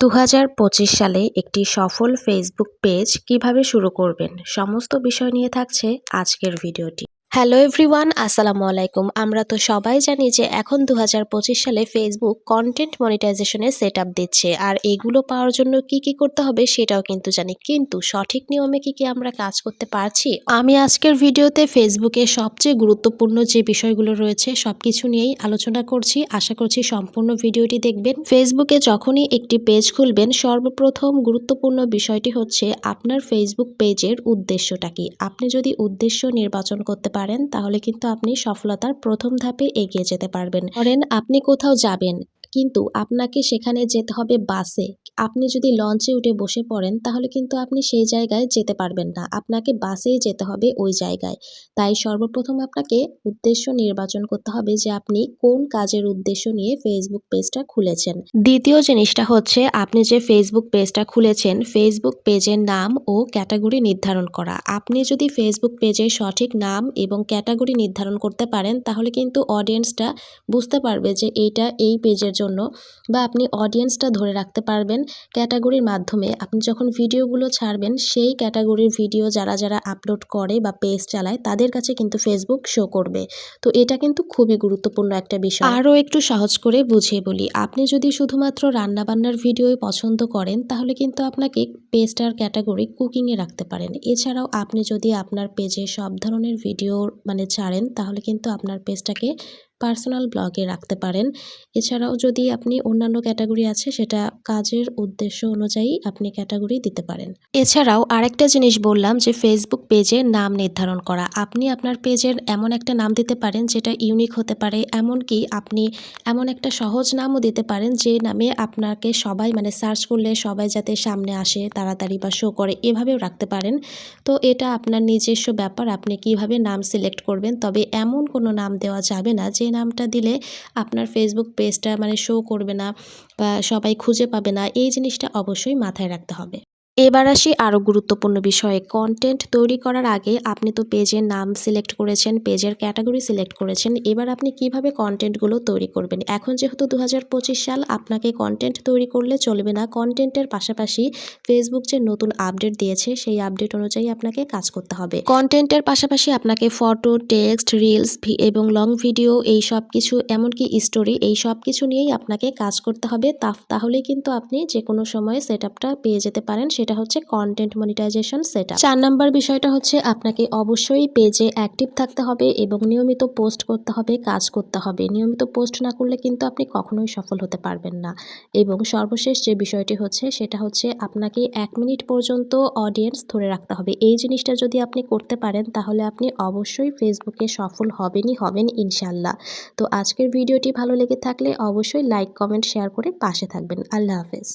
দু হাজার পঁচিশ সালে একটি সফল ফেসবুক পেজ কীভাবে শুরু করবেন, সমস্ত বিষয় নিয়ে থাকছে আজকের ভিডিওটি। হ্যালো এভরিওয়ান আসসালামু আলাইকুম। আমরা তো সবাই জানি যে এখন দু হাজার পঁচিশ সালে ফেসবুক কন্টেন্ট মনিটাইজেশনের সেট আপ দিচ্ছে। আর এগুলো পাওয়ার জন্য কি কি করতে হবে সেটাও কিন্তু জানি। কিন্তু সঠিক নিয়মে কি কি আমরা কাজ করতে পারছি? আমি আজকের ভিডিওতে ফেসবুকে সবচেয়ে গুরুত্বপূর্ণ যে বিষয়গুলো রয়েছে সব কিছু নিয়েই আলোচনা করছি। আশা করছি সম্পূর্ণ ভিডিওটি দেখবেন। ফেসবুকে যখনই একটি পেজ খুলবেন, সর্বপ্রথম গুরুত্বপূর্ণ বিষয়টি হচ্ছে আপনার ফেসবুক পেজের উদ্দেশ্যটা কি? আপনি যদি উদ্দেশ্য নির্বাচন করতে পারেন তাহলে কিন্তু আপনি সফলতার প্রথম ধাপে এগিয়ে যেতে পারবেন। ধরেন আপনি কোথাও যাবেন কিন্তু আপনাকে সেখানে যেতে হবে বাসে। আপনি যদি লঞ্চে উঠে বসে পড়েন, তাহলে কিন্তু আপনি সেই জায়গায় যেতে পারবেন না। আপনাকে বাসেই যেতে হবে ওই জায়গায়। তাই সর্বপ্রথম আপনাকে উদ্দেশ্য নির্বাচন করতে হবে যে আপনি কোন কাজের উদ্দেশ্য নিয়ে ফেসবুক পেজটা খুলেছেন। দ্বিতীয় জিনিসটা হচ্ছে, আপনি যে ফেসবুক পেজটা খুলেছেন ফেসবুক পেজের নাম ও ক্যাটাগরি নির্ধারণ করা। আপনি যদি ফেসবুক পেজের সঠিক নাম এবং ক্যাটাগরি নির্ধারণ করতে পারেন, তাহলে কিন্তু অডিয়েন্সটা বুঝতে পারবে যে এইটা এই পেজের জন্য বা আপনি অডিয়েন্সটা ধরে রাখতে পারবেন ক্যাটাগরির মাধ্যমে। আপনি যখন ভিডিওগুলো ছাড়বেন, সেই ক্যাটাগরির ভিডিও যারা যারা আপলোড করে বা পেজ চালায়, তাদের কাছে কিন্তু ফেসবুক শো করবে। তো এটা কিন্তু খুবই গুরুত্বপূর্ণ একটা বিষয়। আরও একটু সহজ করে বুঝিয়ে বলি। আপনি যদি শুধুমাত্র রান্নাবান্নার ভিডিও পছন্দ করেন, তাহলে কিন্তু আপনাকে পেজটার ক্যাটাগরি কুকিংয়ে রাখতে পারেন। এছাড়াও আপনি যদি আপনার পেজে সব ধরনের ভিডিও মানে ছাড়েন, তাহলে কিন্তু আপনার পেজটাকে পার্সোনাল ব্লগে রাখতে পারেন। এছাড়াও যদি আপনি অন্যান্য ক্যাটাগরি আছে, সেটা কাজের উদ্দেশ্য অনুযায়ী আপনি ক্যাটাগরি দিতে পারেন। এছাড়াও আরেকটা জিনিস বললাম যে ফেসবুক পেজের নাম নির্ধারণ করা। আপনি আপনার পেজের এমন একটা নাম দিতে পারেন, যেটা ইউনিক হতে পারে, এমনকি আপনি এমন একটা সহজ নামও দিতে পারেন, যে নামে আপনাকে সবাই মানে সার্চ করলে সবাই যাতে সামনে আসে, তাড়াতাড়ি বা শো করে, এভাবেও রাখতে পারেন। তো এটা আপনার নিজস্ব ব্যাপার, আপনি কীভাবে নাম সিলেক্ট করবেন, তবে এমন কোনো নাম দেওয়া যাবে না, যে নামটা দিলে আপনার ফেসবুক পেজটা মানে শো করবে না বা সবাই খুঁজে পাবে না, এই জিনিসটা অবশ্যই মাথায় রাখতে হবে। এবার আসি আরও গুরুত্বপূর্ণ বিষয়ে। কন্টেন্ট তৈরি করার আগে আপনি তো পেজের নাম সিলেক্ট করেছেন, পেজের ক্যাটাগরি সিলেক্ট করেছেন। এবার আপনি কীভাবে কন্টেন্টগুলো তৈরি করবেন? এখন যেহেতু দু হাজার পঁচিশ সাল, আপনাকে কন্টেন্ট তৈরি করলে চলবে না। কন্টেন্টের পাশাপাশি ফেসবুক যে নতুন আপডেট দিয়েছে, সেই আপডেট অনুযায়ী আপনাকে কাজ করতে হবে। কন্টেন্টের পাশাপাশি আপনাকে ফটো টেক্সট রিলস এবং লং ভিডিও এই সব কিছু, এমনকি স্টোরি এই সব কিছু নিয়েই আপনাকে কাজ করতে হবে। তাহলেই কিন্তু আপনি যে কোনো সময়ে সেট পেয়ে যেতে পারেন সেটা হচ্ছে কন্টেন্ট মনিটাইজেশন সেটা চার নাম্বার বিষয়টা হচ্ছে আপনাকে অবশ্যই পেজে অ্যাক্টিভ থাকতে হবে এবং নিয়মিত পোস্ট করতে হবে, কাজ করতে হবে। নিয়মিত পোস্ট না করলে কিন্তু আপনি কখনোই সফল হতে পারবেন না। এবং সর্বশেষ যে বিষয়টি হচ্ছে, সেটা হচ্ছে আপনাকে এক মিনিট পর্যন্ত অডিয়েন্স ধরে রাখতে হবে। এই জিনিসটা যদি আপনি করতে পারেন, তাহলে আপনি অবশ্যই ফেসবুকে সফল হবেনই হবেন ইনশাল্লাহ তো আজকের ভিডিওটি ভালো লেগে থাকলে অবশ্যই লাইক কমেন্ট শেয়ার করে পাশে থাকবেন। আল্লাহ হাফেজ।